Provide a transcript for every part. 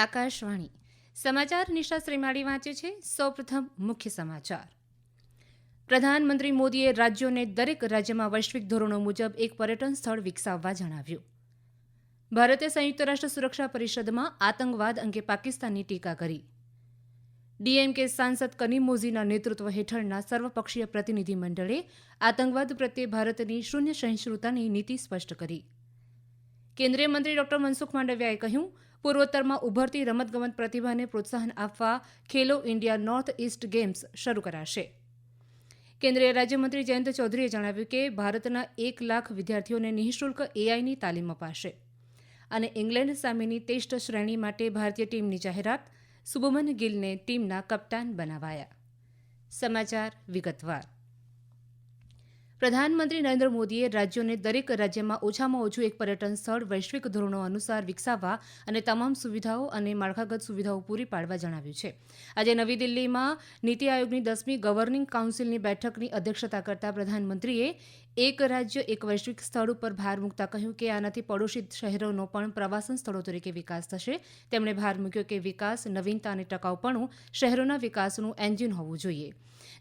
આકાશવાણી. સમાચાર નિશા શ્રીમાળી વાંચે છે. સૌપ્રથમ મુખ્ય સમાચાર. પ્રધાનમંત્રી મોદીએ રાજ્યોને દરેક રાજ્યમાં વૈશ્વિક ધોરણો મુજબ એક પર્યટન સ્થળ વિકસાવવા જણાવ્યું. ભારતે સંયુક્ત રાષ્ટ્ર સુરક્ષા પરિષદમાં આતંકવાદ અંગે પાકિસ્તાનની ટીકા કરી. ડીએમકે સાંસદ કનીમોઝીના નેતૃત્વ હેઠળના સર્વપક્ષીય પ્રતિનિધિ મંડળે આતંકવાદ પ્રત્યે ભારતની શૂન્ય સહિષ્ણુતાની નીતિ સ્પષ્ટ કરી. કેન્દ્રીય મંત્રી ડોક્ટર મનસુખ માંડવિયાએ કહ્યું પૂર્વોત્તરમાં ઉભરતી રમતગમત પ્રતિભાને પ્રોત્સાહન આપવા Khelo India north east games શરૂ કરાશે. કેન્દ્રીય રાજ્યમંત્રી જયંત ચૌધરીએ જણાવ્યું કે ભારતના એક લાખ વિદ્યાર્થીઓને નિઃશુલ્ક એઆઈની તાલીમ અપાશે અને ઇંગ્લેન્ડ સામેની ટેસ્ટ શ્રેણી માટે ભારતીય ટીમની જાહેરાત શુભમન ગિલને ટીમના કપ્તાન બનાવાયા. સમાચાર વિગતવાર. પ્રધાનમંત્રી નરેન્દ્ર મોદીએ રાજ્યોને દરેક રાજ્યમાં ઓછામાં ઓછું એક પર્યટન સ્થળ વૈશ્વિક ધોરણો અનુસાર વિકસાવવા અને તમામ સુવિધાઓ અને માળખાગત સુવિધાઓ પૂરી પાડવા જણાવ્યું છે. આજે નવી દિલ્હીમાં નીતિ આયોગની દસમી ગવર્નિંગ કાઉન્સિલની બેઠકની અધ્યક્ષતા કરતા પ્રધાનમંત્રીએ એક રાજ્ય, એક વૈશ્વિક સ્થળ ઉપર ભાર મૂકતા કહ્યું કે આનાથી પડોશી શહેરોનો પણ પ્રવાસન સ્થળો તરીકે વિકાસ થશે. તેમણે ભાર મૂક્યો કે વિકાસ નવીનતા અને ટકાઉપણું શહેરોના વિકાસનું એન્જિન હોવું જોઈએ.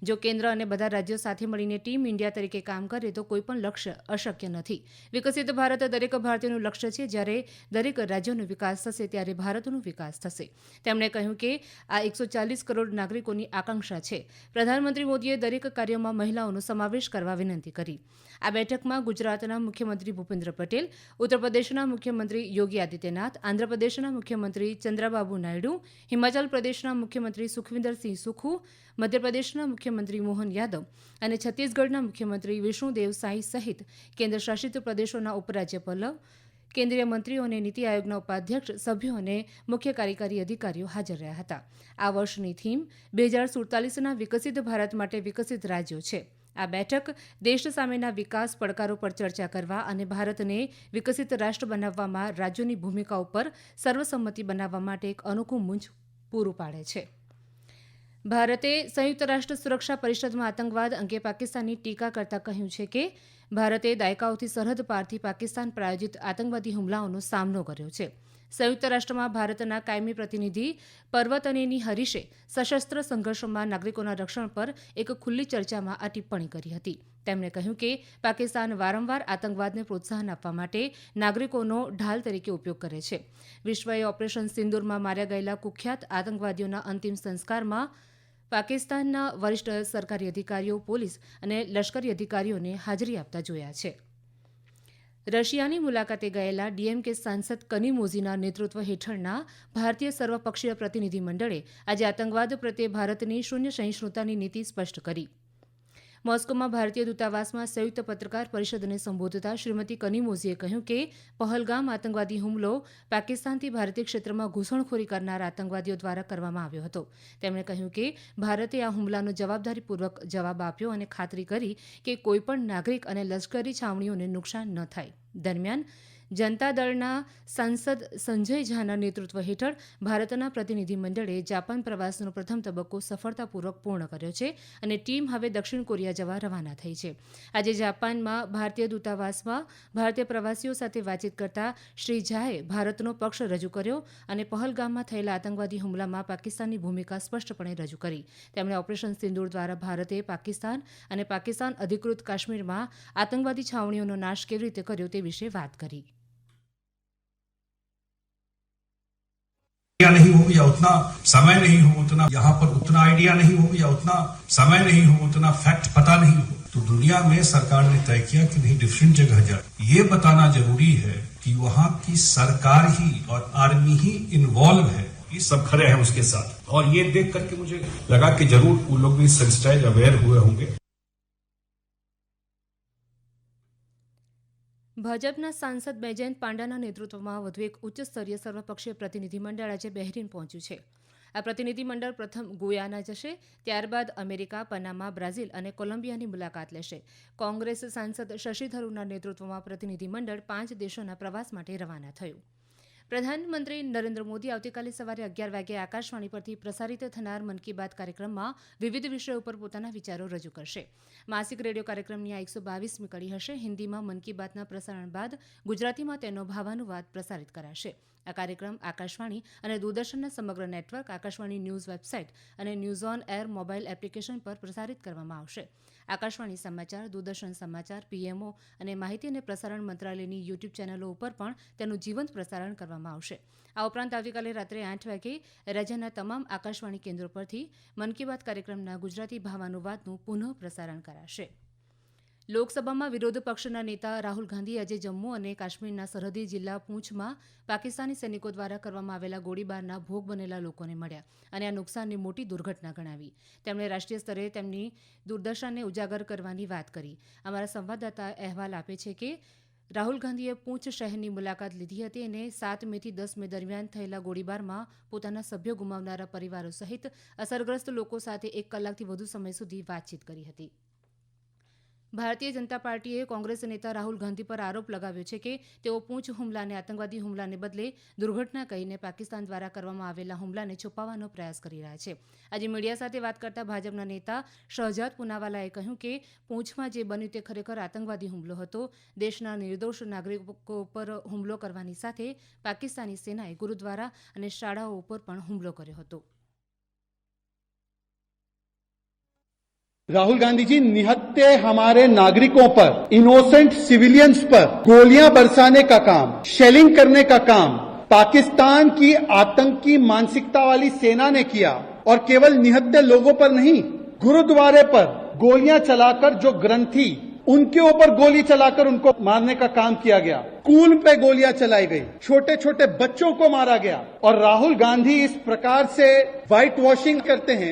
જો કેન્દ્ર અને બધા રાજ્યો સાથે મળીને ટીમ ઇન્ડિયા તરીકે કામ કરે તો કોઈપણ લક્ષ્ય અશક્ય નથી. વિકસિત ભારત દરેક ભારતીયનું લક્ષ્ય છે. જ્યારે દરેક રાજ્યોનો વિકાસ થશે, ત્યારે ભારતનો વિકાસ થશે. તેમણે કહ્યું કે આ એકસો ચાલીસ કરોડ નાગરિકોની આકાંક્ષા છે. પ્રધાનમંત્રી મોદીએ દરેક કાર્યમાં મહિલાઓનો સમાવેશ કરવા વિનંતી કરી. આ બેઠકમાં ગુજરાતના મુખ્યમંત્રી ભૂપેન્દ્ર પટેલ, ઉત્તરપ્રદેશના મુખ્યમંત્રી યોગી આદિત્યનાથ, આંધ્રપ્રદેશના મુખ્યમંત્રી ચંદ્રબાબુ નાયડુ, હિમાચલ પ્રદેશના મુખ્યમંત્રી સુખવિન્દરસિંહ સુખુ, મધ્યપ્રદેશના મુખ્યમંત્રી મોહન યાદવ અને છત્તીસગઢના મુખ્યમંત્રી વિષ્ણુદેવ સાંઈ સહિત કેન્દ્ર શાસિત પ્રદેશોના ઉપરાજ્યપાલ, કેન્દ્રીય મંત્રીઓ અને નીતિ આયોગના ઉપાધ્યક્ષ સભ્યો અને મુખ્ય કાર્યકારી અધિકારીઓ હાજર રહ્યા હતા. આ વર્ષની થીમ બે હજાર સુડતાલીસના વિકસિત ભારત માટે વિકસિત રાજ્યો છે. આ બેઠક દેશ સામેના વિકાસ પડકારો પર ચર્ચા કરવા અને ભારતને વિકસિત રાષ્ટ્ર બનાવવામાં રાજ્યોની ભૂમિકા ઉપર સર્વસંમતિ બનાવવા માટે એક અનોખું મૂંઝ પૂરું પાડે છે. ભારતે સંયુક્ત રાષ્ટ્ર સુરક્ષા પરિષદમાં આતંકવાદ અંગે પાકિસ્તાનની ટીકા કરતાં કહ્યું છે કે, ભારતે દાયકાઓથી સરહદ પારથી પાકિસ્તાન પ્રાયોજિત આતંકવાદી હુમલાઓનો સામનો કર્યો છે. સંયુક્ત રાષ્ટ્રમાં ભારતના કાયમી પ્રતિનિધિ પર્વતનેની હરીશે સશસ્ત્ર સંઘર્ષોમાં નાગરિકોના રક્ષણ પર એક ખુલ્લી ચર્ચામાં આ ટિપ્પણી કરી હતી. તેમણે કહ્યું કે, પાકિસ્તાન વારંવાર આતંકવાદને પ્રોત્સાહન આપવા માટે નાગરિકોનો ઢાલ તરીકે ઉપયોગ કરે છે. વિશ્વએ ઓપરેશન સિંદુરમાં માર્યા ગયેલા કુખ્યાત આતંકવાદીઓના અંતિમ સંસ્કારમાં પાકિસ્તાનના વરિષ્ઠ સરકારી અધિકારીઓ, પોલીસ અને લશ્કરી અધિકારીઓને હાજરી આપતા જોયા છે. રશિયાની મુલાકાતે ગયેલા ડીએમકે સાંસદ કનીમોઝીના નેતૃત્વ હેઠળના ભારતીય સર્વપક્ષીય પ્રતિનિધિમંડળે આજે આતંકવાદ પ્રત્યે ભારતની શૂન્ય સહિષ્ણુતાની નીતિ સ્પષ્ટ કરી. મોસ્કોમાં ભારતીય દૂતાવાસમાં સંયુક્ત પત્રકાર પરિષદને સંબોધતા શ્રીમતી કનીમોઝીએ કહ્યું કે પહલગામ આતંકવાદી હુમલો પાકિસ્તાનથી ભારતીય ક્ષેત્રમાં ઘૂસણખોરી કરનાર આતંકવાદીઓ દ્વારા કરવામાં આવ્યો હતો. તેમણે કહ્યું કે ભારતે આ હુમલાનો જવાબદારીપૂર્વક જવાબ આપ્યો અને ખાતરી કરી કે કોઈપણ નાગરિક અને લશ્કરી છાવણીઓને નુકસાન ન થાય. દરમિયાન જનતા દળના સાંસદ સંજય ઝાના નેતૃત્વ હેઠળ ભારતના પ્રતિનિધિમંડળે જાપાન પ્રવાસનો પ્રથમ તબક્કો સફળતાપૂર્વક પૂર્ણ કર્યો છે અને ટીમ હવે દક્ષિણ કોરિયા જવા રવાના થઈ છે. આજે જાપાનમાં ભારતીય દૂતાવાસમાં ભારતીય પ્રવાસીઓ સાથે વાતચીત કરતા શ્રી ઝાએ ભારતનો પક્ષ રજૂ કર્યો અને પહલગામમાં થયેલા આતંકવાદી હુમલામાં પાકિસ્તાનની ભૂમિકા સ્પષ્ટપણે રજૂ કરી. તેમણે ઓપરેશન સિંદૂર દ્વારા ભારતે પાકિસ્તાન અને પાકિસ્તાન અધિકૃત કાશ્મીરમાં આતંકવાદી છાવણીઓનો નાશ કેવી રીતે કર્યો તે વિશે વાત કરી. आइडिया नहीं हो या उतना समय नहीं हो, उतना यहाँ पर उतना आइडिया नहीं हो या उतना समय नहीं हो, उतना फैक्ट पता नहीं हो तो दुनिया में सरकार ने तय किया कि नहीं डिफरेंट जगह जाए ये बताना ज़रूरी है कि वहाँ की सरकार ही और आर्मी ही इन्वॉल्व है। ये सब खड़े हैं उसके साथ। और ये देख करके मुझे लगा कि ज़रूर वो लोग भी सेंसिटाइज अवेयर हुए होंगे। ભાજપના સાંસદ બૈજયંત પાંડાના નેતૃત્વમાં વધુ એક ઉચ્ચ સ્તરીય સર્વપક્ષીય પ્રતિનિધિમંડળ આજે બહેરીન પહોંચ્યું છે. આ પ્રતિનિધિમંડળ પ્રથમ ગુયાના જશે, ત્યારબાદ અમેરિકા, પનામા, બ્રાઝિલ અને કોલંબિયાની મુલાકાત લેશે. કોંગ્રેસ સાંસદ શશી થરૂરના નેતૃત્વમાં પ્રતિનિધિમંડળ પાંચ દેશોના પ્રવાસ માટે રવાના થયું. પ્રધાનમંત્રી નરેન્દ્ર મોદી આવતીકાલે સવારે અગિયાર વાગે આકાશવાણી પરથી પ્રસારિત થનાર મન કી બાત કાર્યક્રમમાં વિવિધ વિષયો ઉપર પોતાના વિચારો રજૂ કરશે. માસિક રેડિયો કાર્યક્રમની આ એકસો બાવીસમી કડી હશે. હિન્દીમાં મન કી બાતના પ્રસારણ બાદ ગુજરાતીમાં તેનો ભાવાનુવાદ પ્રસારિત કરાશે. આ કાર્યક્રમ આકાશવાણી અને દૂરદર્શનના સમગ્ર નેટવર્ક, આકાશવાણી ન્યૂઝ વેબસાઇટ અને news on air mobile application પર પ્રસારિત કરવામાં આવશે. આકાશવાણી સમાચાર, દૂરદર્શન સમાચાર, પીએમઓ અને માહિતી અને પ્રસારણ મંત્રાલયની યુટ્યુબ ચેનલો ઉપર પણ તેનું જીવંત પ્રસારણ કરવામાં આવશે. આ ઉપરાંત આવતીકાલે રાત્રે આઠ વાગે રાજ્યના તમામ આકાશવાણી કેન્દ્રો પરથી મન કી બાત કાર્યક્રમના ગુજરાતી ભાવાનુવાદનું પુનઃ પ્રસારણ કરાશે. લોકસભામાં વિરોધ પક્ષના નેતા રાહુલ ગાંધી આજે જમ્મુ અને કાશ્મીરના સરહદી જિલ્લા પૂંછમાં પાકિસ્તાની સૈનિકો દ્વારા કરવામાં આવેલા ગોળીબારના ભોગ બનેલા લોકોને મળ્યા અને આ નુકસાનની મોટી દુર્ઘટના ગણાવી. તેમણે રાષ્ટ્રીય સ્તરે તેમની દુર્દશાને ઉજાગર કરવાની વાત કરી. અમારા સંવાદદાતા અહેવાલ આપે છે કે રાહુલ ગાંધીએ પૂંછ શહેરની મુલાકાત લીધી હતી અને સાત મેથી દસ મે દરમિયાન થયેલા ગોળીબારમાં પોતાના સભ્યો ગુમાવનારા પરિવારો સહિત અસરગ્રસ્ત લોકો સાથે એક કલાકથી વધુ સમય સુધી વાતચીત કરી હતી. ભારતીય જનતા પાર્ટીએ કોંગ્રેસ નેતા રાહુલ ગાંધી પર આરોપ લગાવ્યો છે કે તેઓ પૂંછ હુમલાને, આતંકવાદી હુમલાને બદલે દુર્ઘટના કહીને પાકિસ્તાન દ્વારા કરવામાં આવેલા હુમલાને છુપાવવાનો પ્રયાસ કરી રહ્યા છે. આજે મીડિયા સાથે વાત કરતા ભાજપના નેતા શહજાદ પુનાવાલાએ કહ્યું કે પૂંછમાં જે બન્યું તે ખરેખર આતંકવાદી હુમલો હતો. દેશના નિર્દોષ નાગરિકો પર હુમલો કરવાની સાથે પાકિસ્તાની સેનાએ ગુરુદ્વારા અને શાળાઓ ઉપર પણ હુમલો કર્યો હતો. राहुल गांधी जी निहत्ते हमारे नागरिकों पर इनोसेंट सिविलियंस पर गोलियाँ बरसाने का काम शेलिंग करने का काम, पाकिस्तान की आतंकी मानसिकता वाली सेना ने किया और केवल निहत्ते लोगों पर नहीं, गुरुद्वारे पर गोलियाँ चलाकर जो ग्रंथी, उनके ऊपर गोली चलाकर उनको मारने का काम किया गया। स्कूल पे गोलियाँ चलाई गई। छोटे छोटे बच्चों को मारा गया। और राहुल गांधी इस प्रकार से व्हाइट वॉशिंग करते हैं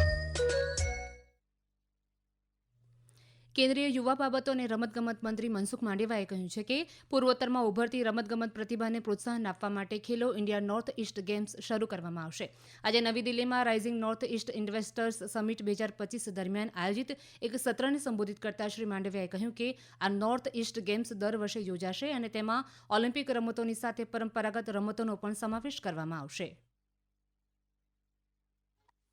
કેન્દ્રીય યુવા બાબતો અને રમતગમત મંત્રી મનસુખ માંડેવાએ કહ્યું છે કે પૂર્વોત્તરમાં ઉભરતી રમતગમત પ્રતિભાને પ્રોત્સાહન આપવા માટે Khelo India north east games શરૂ કરવામાં આવશે. આજે નવી દિલ્હીમાં rising north east investors summit બે હજાર પચીસ દરમિયાન આયોજિત એક સત્રને સંબોધિત કરતા શ્રી માંડવિયાએ કહ્યું કે આ નોર્થ ઇસ્ટ ગેમ્સ દર વર્ષે યોજાશે અને તેમાં ઓલિમ્પિક રમતોની સાથે પરંપરાગત રમતોનો પણ સમાવેશ કરવામાં આવશે.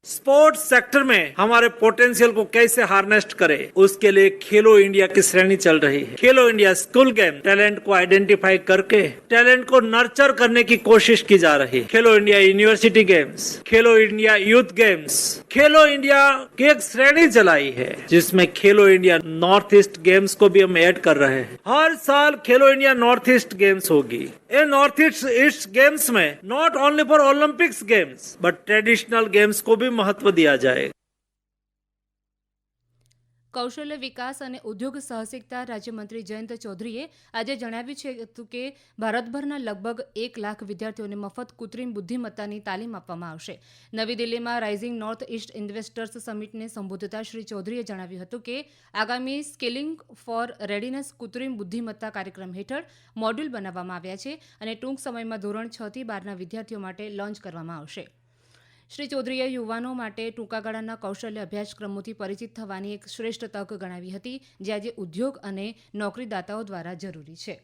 स्पोर्ट्स सेक्टर में हमारे पोटेंशियल को कैसे हार्नेस्ट करें, उसके लिए खेलो इंडिया की श्रेणी चल रही है। Khelo India school game talent को आइडेंटिफाई करके, टैलेंट को नर्चर करने की कोशिश की जा रही है। Khelo India university games, Khelo India youth games, Khelo India की एक श्रेणी चलाई है, जिसमें खेलो इंडिया नॉर्थ ईस्ट गेम्स को भी हम ऐड कर रहे हैं। हर साल खेलो इंडिया नॉर्थ ईस्ट गेम्स होगी। ये नॉर्थ ईस्ट ईस्ट गेम्स में not only for Olympics games but traditional games को भी महत्व दिया जाएगा કૌશલ્ય વિકાસ અને ઉદ્યોગ સાહસિકતા રાજ્યમંત્રી જયંત ચૌધરીએ આજે જણાવ્યું છે હતું કે ભારતભરના લગભગ એક લાખ વિદ્યાર્થીઓને મફત કૃત્રિમ બુદ્ધિમત્તાની તાલીમ આપવામાં આવશે નવી દિલ્હીમાં રાઇઝિંગ નોર્થ ઇસ્ટ ઇન્વેસ્ટર્સ સમિટને સંબોધતા શ્રી ચૌધરીએ જણાવ્યું હતું કે આગામી સ્કેલિંગ ફોર રેડીનેસ કૃત્રિમ બુદ્ધિમત્તા કાર્યક્રમ હેઠળ મોડ્યુલ બનાવવામાં આવ્યા છે અને ટૂંક સમયમાં ધોરણ છ થી બારના વિદ્યાર્થીઓ માટે લોન્ચ કરવામાં આવશે શ્રી ચૌધરીએ યુવાનો માટે ટૂંકા ગાળાના કૌશલ્ય અભ્યાસક્રમોથી પરિચિત થવાની એક શ્રેષ્ઠ તક ગણાવી હતી, જે આજે ઉદ્યોગ અને નોકરીદાતાઓ દ્વારા જરૂરી છે.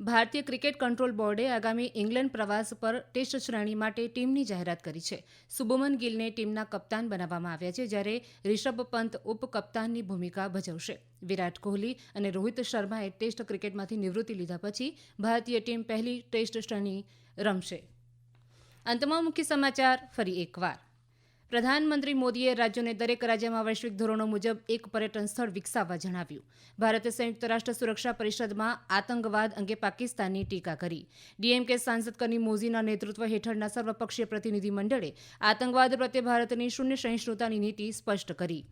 ભારતીય ક્રિકેટ કંટ્રોલ બોર્ડે આગામી ઇંગ્લેન્ડ પ્રવાસ પર ટેસ્ટ શ્રેણી માટે ટીમની જાહેરાત કરી છે. શુભમન ગિલને ટીમના કપ્તાન બનાવવામાં આવ્યા છે, જ્યારે રિષભ પંત ઉપ કપ્તાનની ભૂમિકા ભજવશે. વિરાટ કોહલી અને રોહિત શર્માએ ટેસ્ટ ક્રિકેટમાંથી નિવૃત્તિ લીધા પછી ભારતીય ટીમ પહેલી ટેસ્ટ શ્રેણી રમશે. અંતમાં મુખ્ય સમાચાર, ફરી એકવાર. પ્રધાનમંત્રી મોદીએ રાજ્યોને દરેક રાજ્યમાં વૈશ્વિક ધોરણો મુજબ એક પર્યટન સ્થળ વિકસાવવા જણાવ્યું. ભારતે સંયુક્ત રાષ્ટ્ર સુરક્ષા પરિષદમાં આતંકવાદ અંગે પાકિસ્તાનની ટીકા કરી. ડીએમકે સાંસદ કની મોઝીના નેતૃત્વ હેઠળના સર્વપક્ષીય પ્રતિનિધિમંડળે આતંકવાદ પ્રત્યે ભારતની શૂન્ય સહિષ્ણુતાની નીતિ સ્પષ્ટ કરી.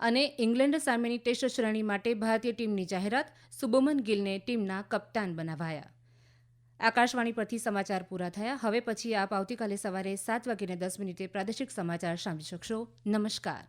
અને ઇંગ્લેન્ડ સામેની ટેસ્ટ શ્રેણી માટે ભારતીય ટીમની જાહેરાત, સુબમન ગિલને ટીમના કપ્તાન બનાવાયા. આકાશવાણી પરથી સમાચાર પૂરા થયા. હવે પછી આપ આવતીકાલે સવારે સાત વાગીને દસ મિનિટે પ્રાદેશિક સમાચાર સાંભળી શકશો. નમસ્કાર.